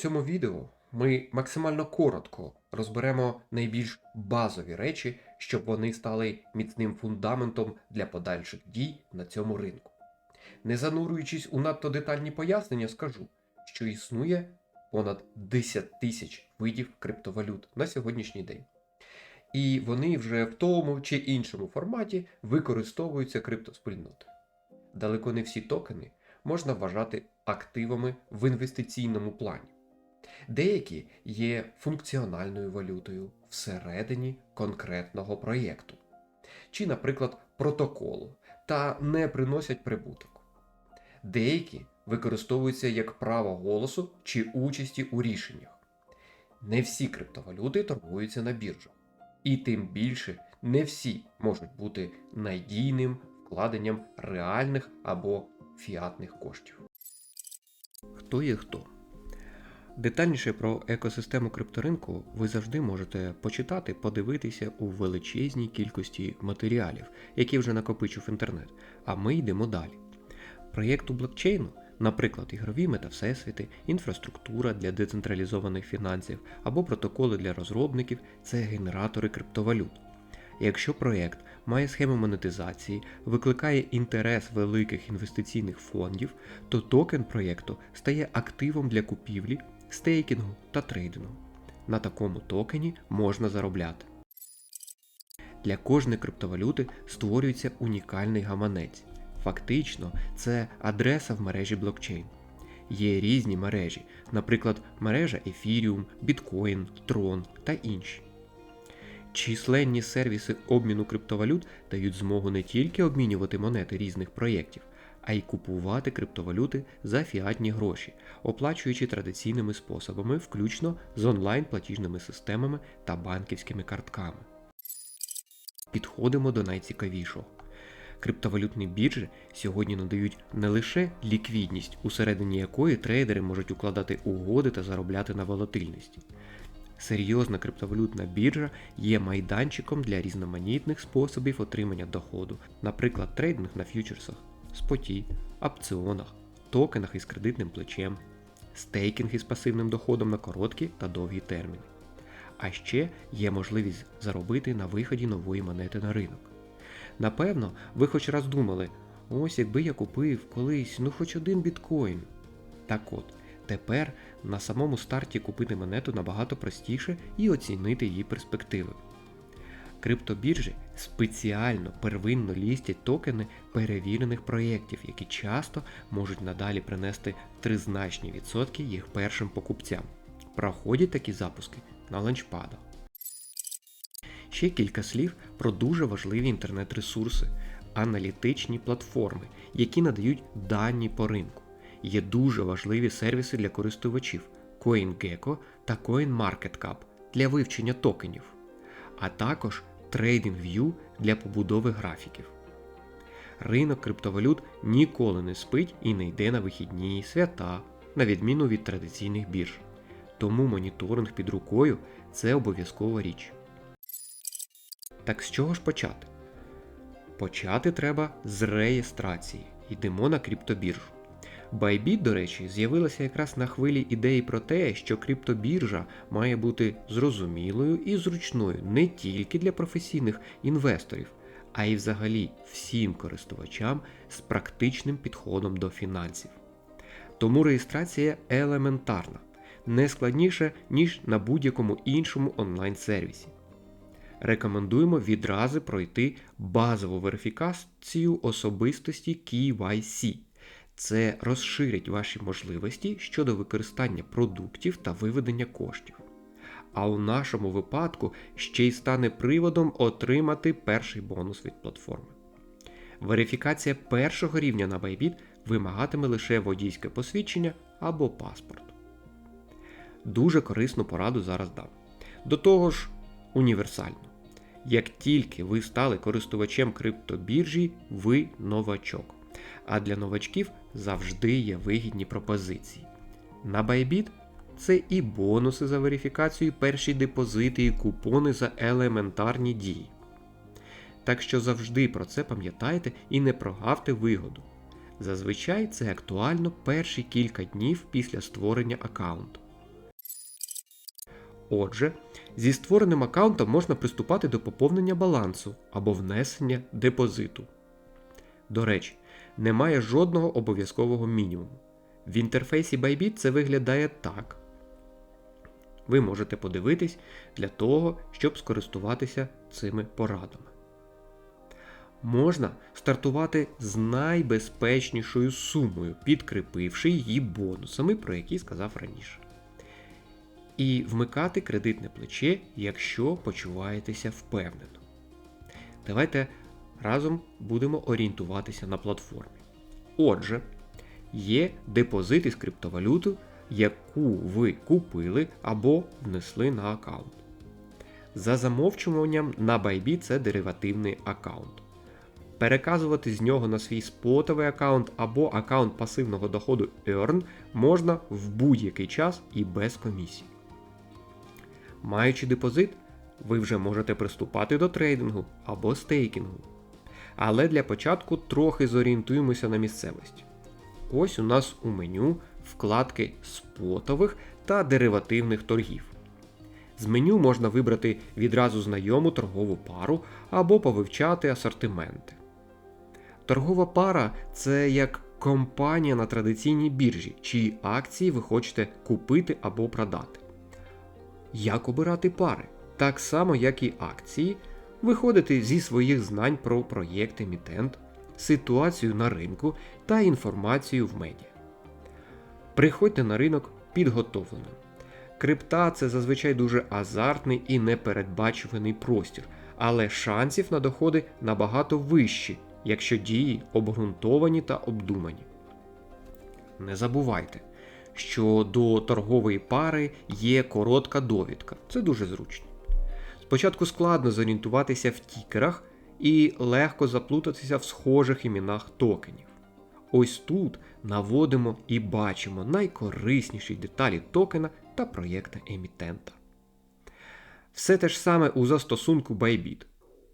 цьому відео ми максимально коротко розберемо найбільш базові речі, щоб вони стали міцним фундаментом для подальших дій на цьому ринку. Не занурюючись у надто детальні пояснення, скажу, що існує понад 10 тисяч видів криптовалют на сьогоднішній день. І вони вже в тому чи іншому форматі використовуються криптоспільнотою. Далеко не всі токени можна вважати активами в інвестиційному плані. Деякі є функціональною валютою всередині конкретного проєкту, чи, наприклад, протоколу, та не приносять прибуток. Деякі використовуються як право голосу чи участі у рішеннях. Не всі криптовалюти торгуються на біржах, і тим більше не всі можуть бути надійним вкладенням реальних або фіатних коштів. Хто є хто? Детальніше про екосистему крипторинку ви завжди можете почитати, подивитися у величезній кількості матеріалів, які вже накопичив інтернет. А ми йдемо далі. Проєкту блокчейну, наприклад, ігрові метавсесвіти, інфраструктура для децентралізованих фінансів або протоколи для розробників це генератори криптовалют. Якщо проєкт має схему монетизації, викликає інтерес великих інвестиційних фондів, то токен проєкту стає активом для купівлі, стейкінгу та трейдингу. На такому токені можна заробляти. Для кожної криптовалюти створюється унікальний гаманець. Фактично, це адреса в мережі блокчейн. Є різні мережі, наприклад, мережа Ethereum, Bitcoin, Tron та інші. Численні сервіси обміну криптовалют дають змогу не тільки обмінювати монети різних проєктів, а й купувати криптовалюти за фіатні гроші, оплачуючи традиційними способами, включно з онлайн-платіжними системами та банківськими картками. Підходимо до найцікавішого. Криптовалютні біржі сьогодні надають не лише ліквідність, усередині якої трейдери можуть укладати угоди та заробляти на волатильності. Серйозна криптовалютна біржа є майданчиком для різноманітних способів отримання доходу, наприклад, трейдинг на ф'ючерсах, споті, опціонах, токенах із кредитним плечем, стейкінг із пасивним доходом на короткі та довгі терміни. А ще є можливість заробити на виході нової монети на ринок. Напевно, ви хоч раз думали, ось якби я купив колись ну хоч один біткоін. Так от, тепер на самому старті купити монету набагато простіше і оцінити її перспективи. Криптобіржі спеціально первинно лістять токени перевірених проєктів, які часто можуть надалі принести тризначні відсотки їх першим покупцям. Проходять такі запуски на ланчпадах. Ще кілька слів про дуже важливі інтернет-ресурси, аналітичні платформи, які надають дані по ринку. Є дуже важливі сервіси для користувачів CoinGecko та CoinMarketCap для вивчення токенів, а також TradingView для побудови графіків. Ринок криптовалют ніколи не спить і не йде на вихідні свята, на відміну від традиційних бірж. Тому моніторинг під рукою це обов'язкова річ. Так з чого ж почати? Почати треба з реєстрації. Йдемо на криптобіржу. Bybit, до речі, з'явилася якраз на хвилі ідеї про те, що криптобіржа має бути зрозумілою і зручною не тільки для професійних інвесторів, а й взагалі всім користувачам з практичним підходом до фінансів. Тому реєстрація елементарна, не складніше, ніж на будь-якому іншому онлайн-сервісі. Рекомендуємо відразу пройти базову верифікацію особистості KYC. Це розширить ваші можливості щодо використання продуктів та виведення коштів. А у нашому випадку ще й стане приводом отримати перший бонус від платформи. Верифікація першого рівня на Bybit вимагатиме лише водійське посвідчення або паспорт. Дуже корисну пораду зараз дам. До того ж, універсально. Як тільки ви стали користувачем криптобіржі, ви новачок. А для новачків завжди є вигідні пропозиції. На Bybit це і бонуси за верифікацію, перші депозити, і купони за елементарні дії. Так що завжди про це пам'ятайте і не прогавте вигоду. Зазвичай це актуально перші кілька днів після створення аккаунту. Отже, зі створеним аккаунтом можна приступати до поповнення балансу або внесення депозиту. До речі, немає жодного обов'язкового мінімуму. В інтерфейсі Bybit це виглядає так. Ви можете подивитись для того, щоб скористуватися цими порадами. Можна стартувати з найбезпечнішою сумою, підкріпивши її бонусами, про які сказав раніше. І вмикати кредитне плече, якщо почуваєтеся впевнено. Давайте разом будемо орієнтуватися на платформі. Отже, є депозит із криптовалюту, яку ви купили або внесли на аккаунт. За замовчуванням на Bybit це деривативний аккаунт. Переказувати з нього на свій спотовий аккаунт або аккаунт пасивного доходу Earn можна в будь-який час і без комісії. Маючи депозит, ви вже можете приступати до трейдингу або стейкінгу. Але для початку трохи зорієнтуємося на місцевості. Ось у нас у меню вкладки спотових та деривативних торгів. З меню можна вибрати відразу знайому торгову пару або повивчати асортименти. Торгова пара це як компанія на традиційній біржі, чиї акції ви хочете купити або продати. Як обирати пари? Так само, як і акції, виходити зі своїх знань про проєкт емітент, ситуацію на ринку та інформацію в медіа. Приходьте на ринок підготовленим. Крипта це зазвичай дуже азартний і непередбачуваний простір, але шансів на доходи набагато вищі, якщо дії обґрунтовані та обдумані. Не забувайте, що до торгової пари є коротка довідка. Це дуже зручно. Спочатку складно зорієнтуватися в тікерах і легко заплутатися в схожих іменах токенів. Ось тут наводимо і бачимо найкорисніші деталі токена та проєкта емітента. Все те ж саме у застосунку Bybit.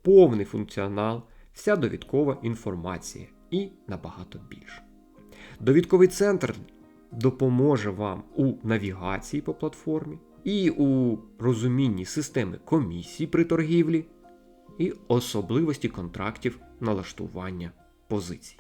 Повний функціонал, вся довідкова інформація і набагато більше. Довідковий центр допоможе вам у навігації по платформі, і у розумінні системи комісій при торгівлі, і особливості контрактів налаштування позицій.